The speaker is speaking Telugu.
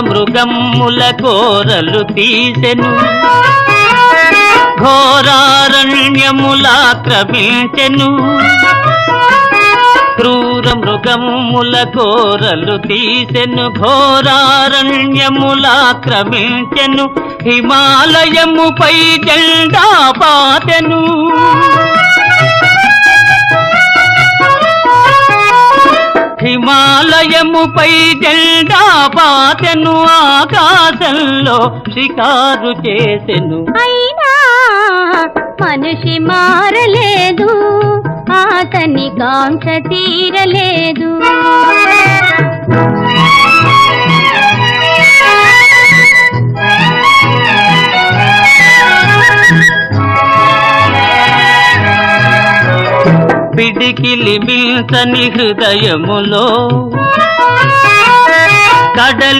మృగమ్ముల కోరలు తీసెను. ఘోరారణ్యములాక్రమించెను. క్రూర మృగముల కోరలు తీసెను. ఘోరారణ్యములాక్రమించెను. హిమాలయముపై జెండా పాతెను హిమాలయముపై జెండా పాతెను ఆకాశంలో షికారు చేసెను. అయినా మనిషి మారలేదు అతని కాంక్ష తీరలేదు. పిడికిలి మిల్తని హృదయములో కడలి